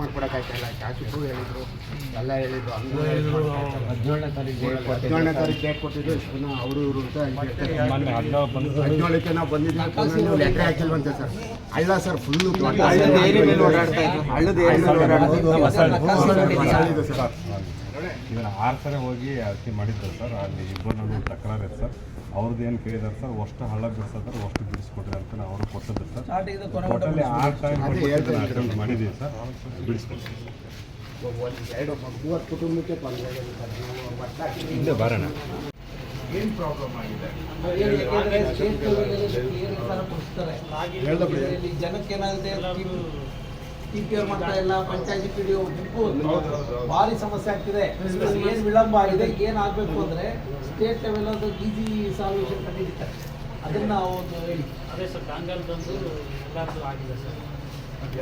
ಮಾಡ್ಕೊಡಕ್ಕಾಯ್ತಲ್ಲ ಶಾಸಕರು ಹೇಳಿದ್ರು ಎಲ್ಲ ಹೇಳಿದ್ರು. ಹಂಗೂ ಹದಿನೇಳನೇ ತಾರೀಕು ಹದಿನೇಳನೇ ತಾರೀಕು ಡೇಟ್ ಕೊಟ್ಟಿದ್ದು ಇಷ್ಟು ದಿನ ಅವರು ಇವರು ಅಂತ ಹೇಳ್ತಾರೆ. ಹದಿನೇಳಕ್ಕೆ ನಾವು ಬಂದಿದ್ದೀವಿ ಲೆಕ್ಕ ಹಾಕಿಲ್ವಂತೆ ಸರ್. ಅಳ್ಳ ಸರ್ ಫುಲ್ಲು ಹಳ್ಳದ ಏರಿ ಮೇಲೆ ಓಡಾಡ್ತಾ ಇದ್ರು. ಹಳ್ಳದ ಏರಿ ಓಡಾಡ್ತಾ ಇದ್ರು. ಸರ್ ಇದನ್ನ ಆರು ಸಲ ಹೋಗಿ ಅಳತಿ ಮಾಡಿದ್ರು ಸರ್ ಅಲ್ಲಿ ಇಬ್ಬರು ತಕರಾರು ಇದೆ ಸರ್. ಅವ್ರದ್ದು ಏನು ಕೇಳಿದಾರೆ ಸರ್ ಅಷ್ಟು ಹಳ್ಳ ಬಿಡಿಸೋದಾರೆ ಅಷ್ಟು ಬಿಡಿಸ್ಕೊಟ್ಟಿದ್ದಾರೆ ಅಂತ ಅವರು ಕೊಟ್ಟಿದ್ರು ಸರ್. ಟೋಟಲಿ ಆರು ಟೈಮ್ ಅಟೆಂಪ್ಟ್ ಮಾಡಿದ್ದೀವಿ ಸರ್ ಬಿಡಿಸ್ಕೊಡ್ತೀವಿ ಒಂದು ಎರಡು ಮೂವತ್ತು ಕುಟುಂಬಕ್ಕೆ ಸರ್ ಬರೋಣ. ಏನು ಪ್ರಾಬ್ಲಮ್ ಆಗಿದೆ? ಜನಕ್ಕೆ ಏನಾಗುತ್ತೆ ಟಿ ಪಿ ಮಾಡ್ತಾ ಇಲ್ಲ ಪಂಚಾಯತಿ ಪಿ ಡಿ ಭಾರಿ ಸಮಸ್ಯೆ ಆಗ್ತಿದೆ. ಏನ್ ವಿಳಂಬ ಆಗಿದೆ ಏನ್ ಆಗ್ಬೇಕು ಅಂದ್ರೆ ಸ್ಟೇಟ್ ಲೆವೆಲ್ ಅದು ಈಸಿ ಸಾಲ್ಯೂಷನ್ ಕಂಡಿದ್ದಾರೆ ಅದನ್ನ ಒಂದು ಹೇಳಿ. ಅದೇ ಸರ್ ಡಾಂಗಲ್ ಬಂದು ಎಲ್ಲರದು ಆಗಿದೆ ಸರ್.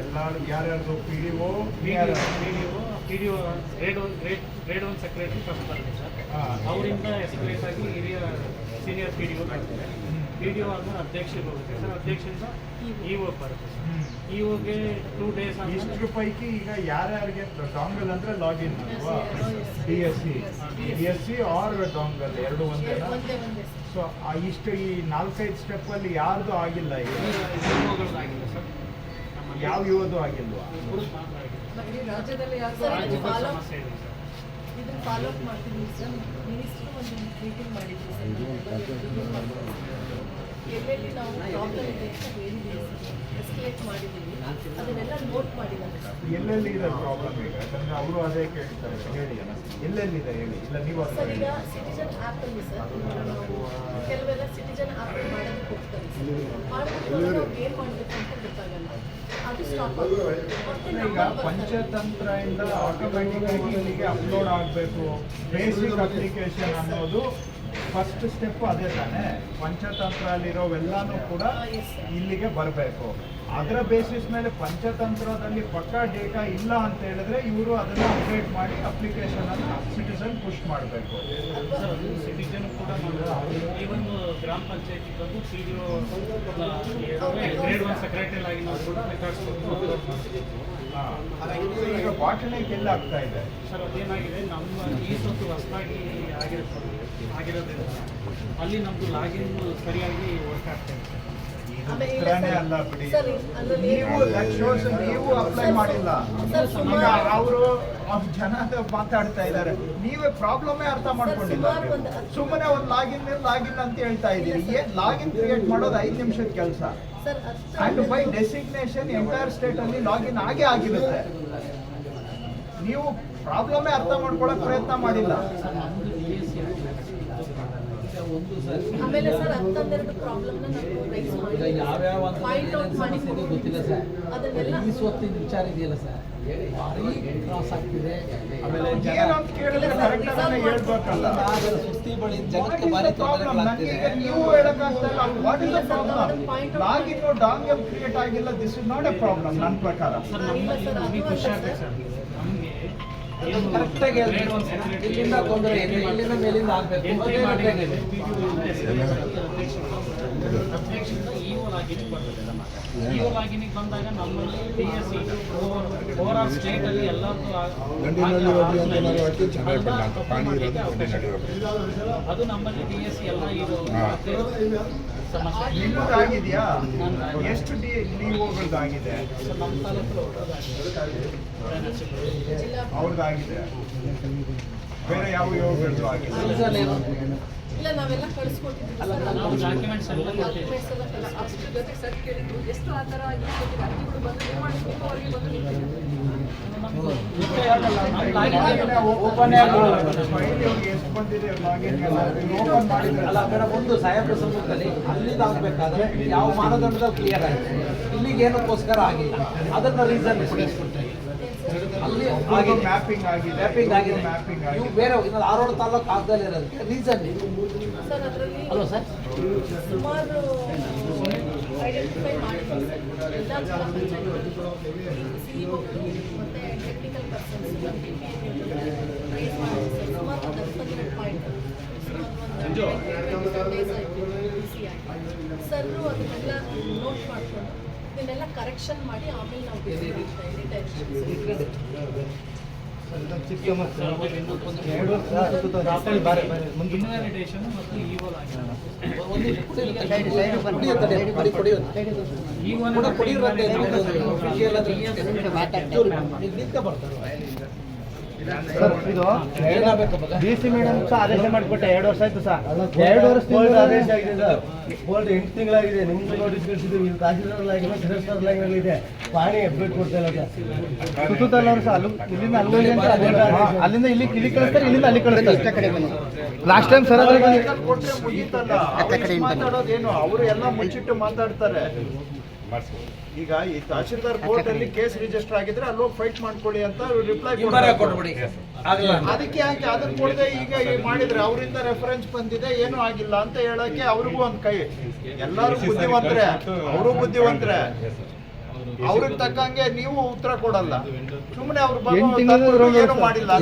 ಎಲ್ಲರೂ ಯಾರ್ಯಾರ್ದು P D O P D O P D O grade one grade grade one secretary sir. ಅವರಿಂದ ಎಸ್ಕಲೇಟ್ ಆಗಿ ಹಿರಿಯ ಸೀನಿಯರ್ ಪಿ ಡಿ ಒ ಬರ್ತಾರೆ ಪಿ ಡಿ ಒ ಆದ್ಮೇಲೆ ಅಧ್ಯಕ್ಷರಿಗೆ ಹೋಗುತ್ತೆ ಸರ್ ಅಧ್ಯಕ್ಷರಿಂದ ಇ ಒ ಬರುತ್ತೆ ಇ ಒಗೆ ಟೂ ಡೇಸ್ ಇಷ್ಟ್ರ ಪೈಕಿ ಈಗ ಯಾರ್ಯಾರಿಗೆ ಡಾಂಗಲ್ ಅಂದ್ರೆ ಲಾಗಿನ್ ಅಲ್ವಾ? D S C D S C R dongle? ಎರಡು ಒಂದೇ ಸೊ ಇಷ್ಟು ಈ ನಾಲ್ಕೈದು ಸ್ಟೆಪ್ ಅಲ್ಲಿ ಯಾರ್ದು ಆಗಿಲ್ಲ ಈಗ? ಆಗಿಲ್ಲ ಸರ್. ಯಾವ ಯುವದು ಆಗಿಲ್ವಾ? ರಾಜ್ಯದಲ್ಲಿ ಸಮಸ್ಯೆ ಇದೆ ಸರ್. ಇದನ್ನ ಫಾಲೋ ಅಪ್ ಮಾಡ್ತೀನಿ ಸರ್. ಮಿನಿಸ್ಟ್ರು ಒಂದು ಮೀಟಿಂಗ್ ಮಾಡಿದ್ದೀನಿ ಸರ್. ಎಲ್ಲೆಲ್ಲಿ ನಾವು ಪ್ರಾಬ್ಲಮ್ ಇದೆ ಅಂತ ಹೇಳಿದ್ದೀವಿ ಎಸ್ಕಲೇಟ್ ಮಾಡಿದ್ದೀವಿ. ಅದನ್ನೆಲ್ಲ ನೋಟ್ ಮಾಡಿದ್ದಾರೆ ಎಲ್ಲೆಲ್ಲಿ ಇದೆ ಪ್ರಾಬ್ಲಮ್ ಈಗ? ಯಾಕಂದ್ರೆ ಅವರು ಅದೇ ಕೇಳ್ತಾರೆ. ಹೇಳಿ ಎಲ್ಲೆಲ್ಲಿದೆ ಹೇಳಿ? ಇಲ್ಲ ನೀವು ಸರ್ ಈಗ ಸಿಟಿಜನ್ ಆ್ಯಪ್ ಅಲ್ಲಿ ಸರ್. ಕೆಲವೆಲ್ಲ ಸಿಟಿಜನ್ ಆ್ಯಪ್ ಮಾಡೋದಕ್ಕೆ ಹೋಗ್ತಾರೆ ಮಾಡೋದಕ್ಕೆ ನಾವು ಏನು ಮಾಡಬೇಕು ಅಂತ ಗೊತ್ತಾಗಲ್ಲ. ಅದು ಸ್ಟಾಪ್ ಈಗ ಪಂಚತಂತ್ರ ಇಂದ ಆಟೋಮೆಟಿಕ್ ಆಗಿ ಇಲ್ಲಿಗೆ ಅಪ್ಲೋಡ್ ಆಗಬೇಕು. ಬೇಸಿಕ್ ಅಪ್ಲಿಕೇಶನ್ ಅನ್ನೋದು ಫಸ್ಟ್ ಸ್ಟೆಪ್ ಅದೇ ತಾನೇ. ಪಂಚತಂತ್ರ ಅಲ್ಲಿರೋವೆಲ್ಲಾನು ಕೂಡ ಇಲ್ಲಿಗೆ ಬರಬೇಕು. ಅದರ ಬೇಸಿಸ್ ಮೇಲೆ ಪಂಚತಂತ್ರದಲ್ಲಿ ಪಕ್ಕಾ ಡೇಟಾ ಇಲ್ಲ ಅಂತ ಹೇಳಿದ್ರೆ ಇವರು ಅದನ್ನ ಅಪ್ಡೇಟ್ ಮಾಡಿ ಅಪ್ಲಿಕೇಶನ್ ಅನ್ನ ಸಿಟಿಸನ್ ಪುಷ್ ಮಾಡಬೇಕು. ಸಿಟಿಜನ್ ಕೂಡ ಈವನ್ ಗ್ರಾಮ ಪಂಚಾಯತಿ ಬಂದು C D grade one secretary ಆಗಿ ನಾವು ಕೂಡ ರೆಕಾರ್ಡ್ಸ್. ಈಗ ಬಾಟಲಿಗೆ ಎಲ್ಲ ಆಗ್ತಾ ಇದೆ. ಸರ್ ಅದೇನಾಗಿದೆ? ನಮ್ಮ ಈ ಸೊತ್ತು ಹೊಸದಾಗಿ ಆಗಿರೋದ್ರಿಂದ ಅಲ್ಲಿ ನಮ್ದು ಲಾಗಿನ್ ಸರಿಯಾಗಿ ವರ್ಕ್ ಆಗ್ತಾ ಇದೆ. ನೀವು ನೀವು ಅಪ್ಲೈ ಮಾಡಿಲ್ಲ. ಅವರು ಜನ ಮಾತಾಡ್ತಾ ಇದ್ದಾರೆ. ನೀವೇ ಪ್ರಾಬ್ಲಮೇ ಅರ್ಥ ಮಾಡ್ಕೊಂಡಿಲ್ಲ ಸುಮ್ಮನೆ ಒಂದು ಲಾಗಿನ್ ಲಾಗಿನ್ ಅಂತ ಹೇಳ್ತಾ ಇದ್ದೀರಿ. ಏನ್ ಲಾಗಿನ್ ಕ್ರಿಯೇಟ್ ಮಾಡೋದು ಐದು ನಿಮಿಷದ ಕೆಲಸ? And by designation entire state ಅಲ್ಲಿ ಲಾಗಿನ್ ಆಗೇ ಆಗಿರುತ್ತೆ. ನೀವು ಪ್ರಾಬ್ಲಮೇ ಅರ್ಥ ಮಾಡ್ಕೊಳಕ್ ಪ್ರಯತ್ನ ಮಾಡಿಲ್ಲ ಸರ್ ನಮ್ಮದು ಬಿ ಎಸ್ ಸಿ ಈಗ ಒಂದು ಸರ್ ಆಮೇಲೆ ಸರ್ ಹತ್ತೊಂದೆರಡು ಪ್ರಾಬ್ಲಮ್ನ ನಾವು ರೈಸ್ ಈಗ ಮಾಡಿ ಯಾವ್ಯಾವ ಪಾಯಿಂಟ್ ಔಟ್ ಮಾಡಿ ಸಮಸ್ಯೆ ಗೊತ್ತಿಲ್ಲ ಸರ್. ಅದನ್ನೆಲ್ಲ ಈ ಸ್ವತ್ತಿನ ವಿಚಾರ ಇದೆಯಲ್ಲ ಸರ್. ಭಾರಿ ಕ್ರಾಸ್ ಆಗ್ತಿದೆ. ಆಮೇಲೆ ಜನ ಅಂತ ಕೇಳಿದ್ರೆ ಕರೆಕ್ಟ್ ಆಗಿ ಹೇಳ್ಬೇಕಲ್ಲ. ಸುಸ್ತಿ ಬಳಿ ಜನಕ್ಕೆ ಭಾರಿ ತೊಂದರೆಗಳಾಗ್ತಿದೆ. ನೀವು ಹೇಳಕ್ಕಾಗ್ತಲ್ಲ. What is the problem login dongle create ಆಗಿಲ್ಲ. This is not a problem ನನ್ನ ಪ್ರಕಾರ. ಸರ್ ನಮ್ಮಲ್ಲಿ ನಮಗೆ ಖುಷಿ ಆಗ್ತದೆ ಸರ್. ನಮಗೆ ಕರೆಕ್ಟಾಗಿ ಇಲ್ಲಿಂದ ತೊಂದರೆ ಇದೆ ಇಲ್ಲಿಂದ ಮೇಲಿಂದ ಆಗ್ಬೇಕು. ಲಾಗಿನಿಗೆ ಬಂದಾಗ ನಮ್ಮಲ್ಲಿ D S C over all ಸ್ಟೇಟಲ್ಲಿ ಎಲ್ಲರದ್ದು ಅದು ನಮ್ಮಲ್ಲಿ ಡಿ ಎಸ್ ಸಿ ಎಲ್ಲ ಇದು ಸಮಸ್ಯೆ ಆಗಿದೆಯಾ? ಎಷ್ಟು ಡಿ ಡಿಒಗಳದ್ದಾಗಿದೆ ಸೊ ನಮ್ಮ ತಾಲೂಕು ಅವ್ರದ್ದಾಗಿದೆ ಬೇರೆ ಯಾವ ಯೋಗಗಳು ಇಲ್ಲ ಒಂದು ಸಾಹೇಬ್ರ ಸಮ್ಮುಖದಲ್ಲಿ ಅಲ್ಲಿಂದ ಆಗ್ಬೇಕಾದ್ರೆ ಯಾವ ಮಾನದಂಡದ ಕ್ಲಿಯರ್ ಆಗಿದೆ ಇಲ್ಲಿಗೆ ಏನಕ್ಕೋಸ್ಕರ ಆಗಿಲ್ಲ. ಅದನ್ನ ರೀಸನ್ ಅಲ್ಲಿ ಆಗಿದೆ. ಮ್ಯಾಪಿಂಗ್ ಆಗಿದೆ. ಮ್ಯಾಪಿಂಗ್ ಆಗಿದೆ. ಮ್ಯಾಪಿಂಗ್ ಬೇರೆ ಇನ್ನು ಆರೋಳ ತಾಲೂಕು ಆಗದಲ್ಲಿ ಇರೋದಕ್ಕೆ ರೀಸನ್ ಸರ್ ಅದರಲ್ಲಿ ಅಲ್ವಾ ಸರ್? ಸುಮಾರು ಐಡೆಂಟಿಫೈ ಸರ್ ಎಲ್ಲ ಜಿಲ್ಲಾ ಪಂಚಾಯತ್ ಸಿಇಒಗಳು ಮತ್ತು technical persons D P raise ಮಾಡಿದ್ದೀವಿ ಸರ್ ಸುಮಾರು ಒಂದು ಪಾಯಿಂಟ್ ಸುಮಾರು ಒಂದು ಡೇಸ್ ಆಯಿತು. ಸಿ ಆಗಿ. ಸರ್ರು ಅದನ್ನೆಲ್ಲ ನೋಟ್ ಮಾಡಿಕೊಂಡು ಇದನ್ನೆಲ್ಲ ಕರೆಕ್ಷನ್ ಮಾಡಿ ಆಮೇಲೆ ನಾವು ಬೇರೆ ಕುಡಿಯುತ್ತೆ, ಇದು? ಡಿ ಸಿ ಮೇಡಮ್ ಸಹ ಆದೇಶ ಮಾಡಿಕೊಟ್ಟೆ ಎರಡು ವರ್ಷ ಆಯ್ತು ಸರ್ ಎರಡು ವರ್ಷ ಆದೇಶ ಆಗಿದೆ ಸರ್. ಕೋರ್ಟ್ ಎಂಟು ತಿಂಗಳಾಗಿದೆ ನಿಮ್ದು ನೋಟಿಸ್ ಕಳಿಸಿದ್ವಿ ತಹಸೀಲ್ದಾರ್ ಆಗಿಲ್ಲ ಸದಸ್ಯರ ಇದೆ. ಪಾಣಿ ಅಪ್ಡೇಟ್ ಕೊಡ್ತಾ ಇಲ್ಲ ಸರ್ ಸುತ್ತೂತಲ್ಲ ಅವರು ಸಹ ಅಲ್ಲಿ ಇಲ್ಲಿಂದ ಅಲ್ಲಿ ಅಂತ ಅಲ್ಲಿಂದ ಅಲ್ಲಿಂದ ಇಲ್ಲಿ ಇಲ್ಲಿ ಕಳಿಸ್ತಾರೆ ಇಲ್ಲಿಂದ ಅಲ್ಲಿ ಕಳಿಸ್ತಾರೆ. ಲಾಸ್ಟ್ ಟೈಮ್ ಸರ್ ಮಾತಾಡೋದೇನು? ಅವರು ಎಲ್ಲ ಮುಚ್ಚಿಟ್ಟು ಮಾತಾಡ್ತಾರೆ. ಈಗ ಈ ತಹಶೀಲ್ದಾರ್ ಕೋರ್ಟ್ ಅಲ್ಲಿ ಕೇಸ್ ರಿಜಿಸ್ಟರ್ ಆಗಿದ್ರೆ ಅಲ್ಲಿ ಹೋಗಿ ಫೈಟ್ ಮಾಡ್ಕೊಳ್ಳಿ ಅಂತ ರಿಪ್ಲೈ ಕೊಡ್ಬಿಡಿ ಅದಕ್ಕೆ ಯಾಕೆ ಅದನ್ನ ಕೊಡದೆ ಈಗ ಮಾಡಿದ್ರೆ ಅವರಿಂದ ರೆಫರೆನ್ಸ್ ಬಂದಿದೆ ಏನೂ ಆಗಿಲ್ಲ ಅಂತ ಹೇಳಕ್ಕೆ ಅವ್ರಿಗೂ ಒಂದ್ ಕೈ. ಎಲ್ಲರೂ ಬುದ್ಧಿವಂತರೆ ಅವರು ಬುದ್ಧಿವಂತರೆ. ಅವ್ರಿಗೆ ತಕ್ಕಂಗೆ ನೀವು ಉತ್ತರ ಕೊಡಲ್ಲ. ಸುಮ್ಮನೆ ಅವ್ರು ಏನು ಹೊಡಿಸ್ತಾರೆ. ಮಾಡಿಲ್ಲ